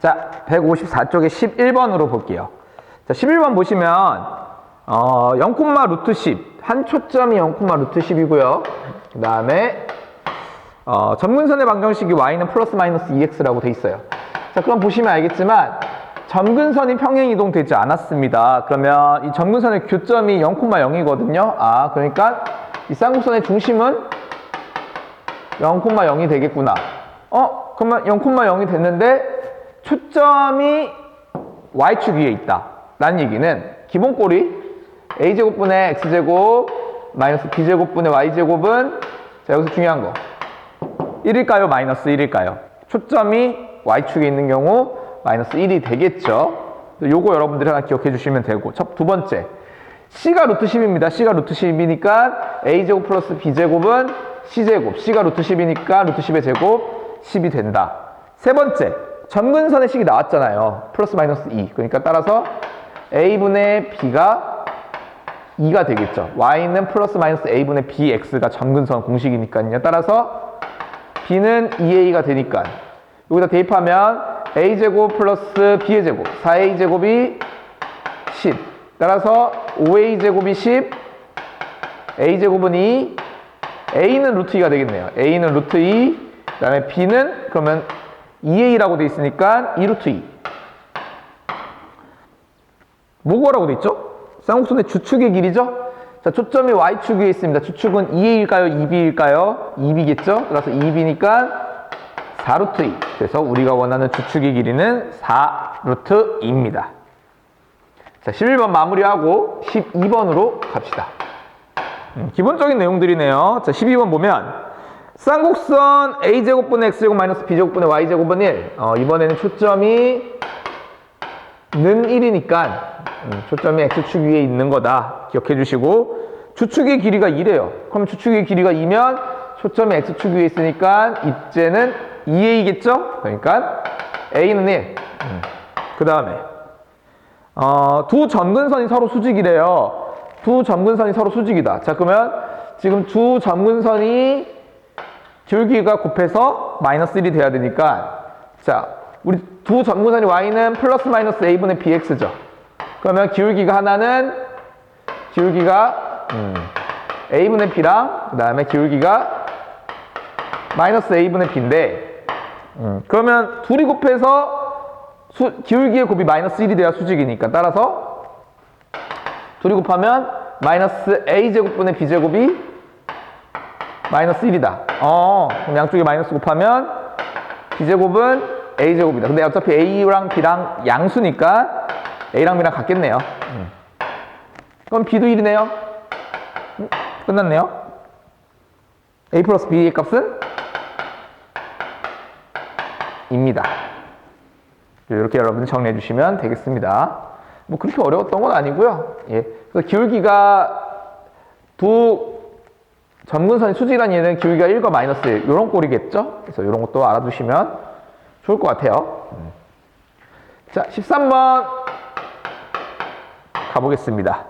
자, 154쪽에 11번으로 볼게요. 자, 11번 보시면 어, 0, 루트 10. 한 초점이 0, 루트 10이고요. 그 다음에 어, 점근선의 방정식이 y는 플러스 마이너스 2x라고 돼 있어요. 자, 그럼 보시면 알겠지만 점근선이 평행 이동되지 않았습니다. 그러면 이 점근선의 교점이 0,0이거든요. 아, 그러니까 이 쌍곡선의 중심은 0,0이 되겠구나. 어, 그러면 0,0이 됐는데 초점이 y축 위에 있다. 라는 얘기는 기본꼴이 a제곱분의 x제곱 마이너스 b제곱분의 y제곱은 자, 여기서 중요한 거. 1일까요? 마이너스 1일까요? 초점이 y축에 있는 경우 마이너스 1이 되겠죠. 요거 여러분들이 하나 기억해 주시면 되고 첫, 두 번째 c가 루트 10입니다. c가 루트 10이니까 a제곱 플러스 b제곱은 c제곱 c가 루트 10이니까 루트 10의 제곱 10이 된다. 세 번째 점근선의 식이 나왔잖아요. 플러스 마이너스 2 그러니까 따라서 a분의 b가 2가 되겠죠. y는 플러스 마이너스 a분의 bx가 점근선 공식이니까요. 따라서 b는 2a가 되니까 여기다 대입하면 a제곱 플러스 b의 제곱 4a제곱이 10 따라서 5a제곱이 10 a제곱은 2 a는 루트 2가 되겠네요 a는 루트 2 그 다음에 b는 그러면 2a라고 돼 있으니까 2 루트 2 뭐고라고 돼 있죠? 쌍곡선의 주축의 길이죠? 자, 초점이 y축 위에 있습니다. 주축은 2a일까요? 2b일까요? 2b겠죠? 따라서 2b니까 4루트 2. 그래서 우리가 원하는 주축의 길이는 4루트 2입니다. 자, 11번 마무리하고 12번으로 갑시다. 음, 기본적인 내용들이네요. 자, 12번 보면 쌍곡선 a제곱분의 x제곱 마이너스 b제곱분의 y제곱은 1. 어, 이번에는 초점이 는 1이니까 음, 초점이 x축 위에 있는 거다. 기억해 주시고. 주축의 길이가 2래요. 그럼 주축의 길이가 2면 초점이 x축 위에 있으니까 입제는 2a겠죠? 그러니까 a는 1그 다음에. 어, 두 점근선이 서로 수직이래요. 두 점근선이 서로 수직이다. 자 그러면 지금 두 점근선이 줄기가 곱해서 마이너스 1이 돼야 되니까 자 우리 두 점근선이 y는 플러스 마이너스 a분의 bx죠. 그러면 기울기가 하나는 기울기가 음, a분의 b랑 그 다음에 기울기가 마이너스 a분의 b인데 음, 그러면 둘이 곱해서 수, 기울기의 곱이 마이너스 1이 돼야 수직이니까 따라서 둘이 곱하면 마이너스 a제곱분의 b제곱이 마이너스 1이다 어, 그럼 양쪽에 마이너스 곱하면 b제곱은 a제곱이다 근데 어차피 a랑 b랑 양수니까 A랑 B랑 같겠네요. 음. 그럼 B도 1이네요. 음, 끝났네요. A 플러스 B의 값은? 입니다. 이렇게 여러분 정리해 주시면 되겠습니다. 뭐 그렇게 어려웠던 건 아니고요. 예. 그래서 기울기가 두 점근선이 수직이라는 얘는 기울기가 1과 마이너스 1 이런 꼴이겠죠. 그래서 이런 것도 알아두시면 좋을 것 같아요. 음. 자, 13번 가보겠습니다.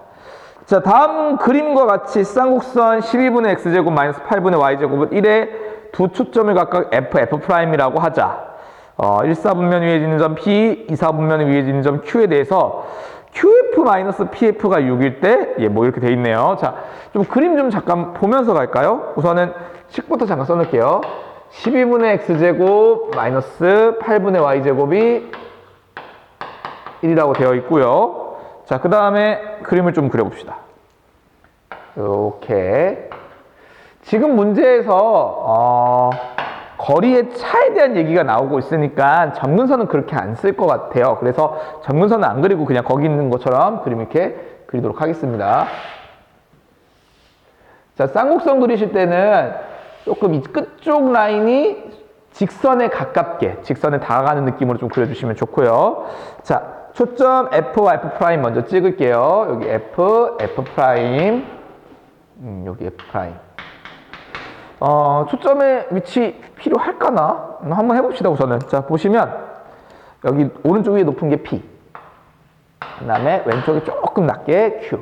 자, 다음 그림과 같이 쌍곡선 12분의 x제곱 마이너스 8분의 y제곱은 1에 두 초점을 각각 f, f'이라고 하자. 어, 1사분면 위에 있는 점 p, 2사분면 위에 있는 점 q에 대해서 qf 마이너스 pf가 6일 때, 예, 뭐 이렇게 돼 있네요. 자, 좀 그림 좀 잠깐 보면서 갈까요? 우선은 식부터 잠깐 써놓을게요. 12분의 x제곱 마이너스 8분의 y제곱이 1이라고 되어 있고요. 자, 그 다음에 그림을 좀 그려봅시다. 이렇게. 지금 문제에서, 어, 거리의 차에 대한 얘기가 나오고 있으니까 점근선은 그렇게 안 쓸 것 같아요. 그래서 점근선은 안 그리고 그냥 거기 있는 것처럼 그림 이렇게 그리도록 하겠습니다. 자, 쌍곡선 그리실 때는 조금 이 끝쪽 라인이 직선에 가깝게, 직선에 다가가는 느낌으로 좀 그려주시면 좋고요. 자, 초점 F와 F' 먼저 찍을게요. 여기 F, F'. 음, 여기 F'. 어, 초점의 위치 필요할까나? 음, 한번 해봅시다, 우선은. 자, 보시면, 여기 오른쪽 위에 높은 게 P. 그 다음에 왼쪽에 조금 낮게 Q.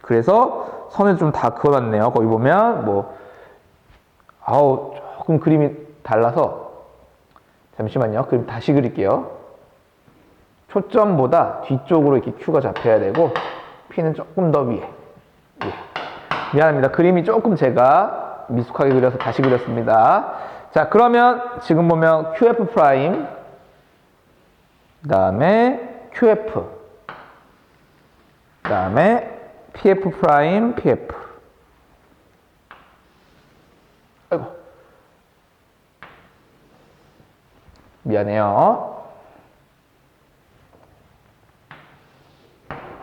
그래서 선을 좀 다 그어놨네요. 거기 보면, 뭐, 아우, 조금 그림이 달라서 잠시만요. 그럼 다시 그릴게요. 초점보다 뒤쪽으로 이렇게 Q가 잡혀야 되고 P는 조금 더 위에. 예. 미안합니다. 그림이 조금 제가 미숙하게 그려서 다시 그렸습니다. 자, 그러면 지금 보면 QF 프라임, 그 다음에 QF, 그 다음에 PF 프라임, PF. 아이고. 미안해요.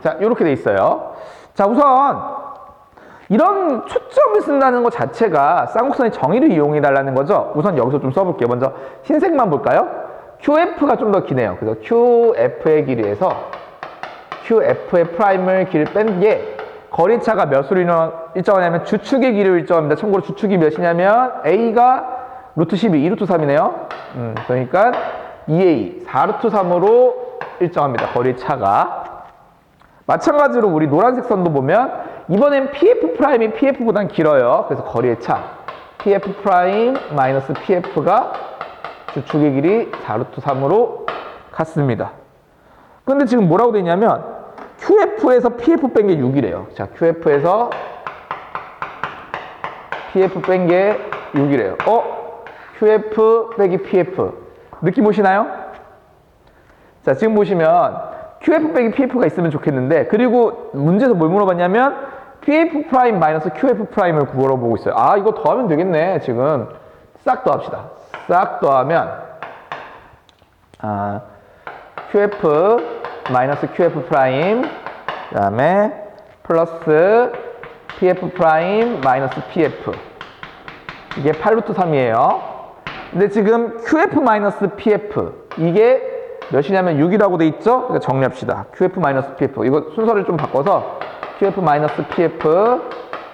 자, 이렇게 돼 있어요. 자, 우선 이런 초점을 쓴다는 것 자체가 쌍곡선의 정의를 이용해 달라는 거죠. 우선 여기서 좀 써볼게요. 먼저 흰색만 볼까요? QF가 좀 더 기네요. 그래서 QF의 길이에서 QF의 프라임을 길을 뺀 게 거리차가 몇으로 일정하냐면 주축의 길을 일정합니다. 참고로 주축이 몇이냐면 A가 루트 12, 2루트 3이네요. 음, 그러니까 2A, 4루트 3으로 일정합니다. 거리차가. 마찬가지로 우리 노란색 선도 보면 이번엔 PF 프라임이 PF보단 길어요. 그래서 거리의 차. PF 프라임 마이너스 PF가 주축의 길이 4루트 3으로 같습니다. 근데 지금 뭐라고 돼 있냐면 QF에서 PF 뺀 게 6이래요. 자, QF에서 PF 뺀 게 6이래요. 어? QF 빼기 PF. 느낌 오시나요? 자, 지금 보시면 QF 빼기 PF가 있으면 좋겠는데 그리고 문제에서 뭘 물어봤냐면 PF 프라임 마이너스 QF 프라임을 구하러 보고 있어요. 아, 이거 더하면 되겠네. 지금 싹 더합시다. 싹 더하면 아, QF 마이너스 QF 프라임 그다음에 플러스 PF 프라임 마이너스 PF 이게 8루트 3이에요. 근데 지금 QF 마이너스 PF 이게 몇이냐면 6이라고 돼 있죠? 그러니까 정리합시다. QF 마이너스 PF 이거 순서를 좀 바꿔서 QF 마이너스 PF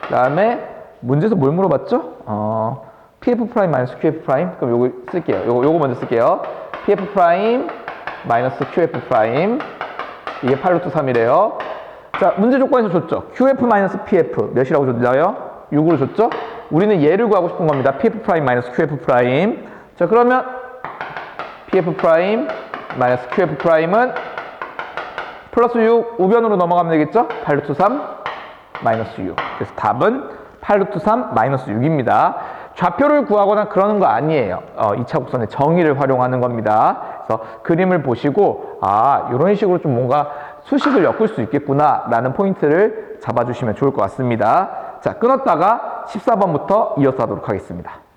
그다음에 문제에서 뭘 물어봤죠? 어, PF 프라임 마이너스 QF 프라임 그럼 요거 쓸게요. 요거 요거 먼저 쓸게요. PF 프라임 마이너스 QF 프라임 이게 8루트 3이래요. 자, 문제 조건에서 줬죠. QF 마이너스 PF 몇이라고 줬나요? 6으로 줬죠? 우리는 얘를 구하고 싶은 겁니다. PF 프라임 마이너스 QF 프라임. 자, 그러면 PF 프라임 마이너스 QF 프라임은 플러스 6 우변으로 넘어가면 되겠죠? 8루트 3 마이너스 6. 그래서 답은 8루트 3 마이너스 6입니다. 좌표를 구하거나 그러는 거 아니에요. 어, 2차 곡선의 정의를 활용하는 겁니다. 그래서 그림을 보시고 아 이런 식으로 좀 뭔가 수식을 엮을 수 있겠구나 라는 포인트를 잡아주시면 좋을 것 같습니다. 자 끊었다가 14번부터 이어서 하도록 하겠습니다.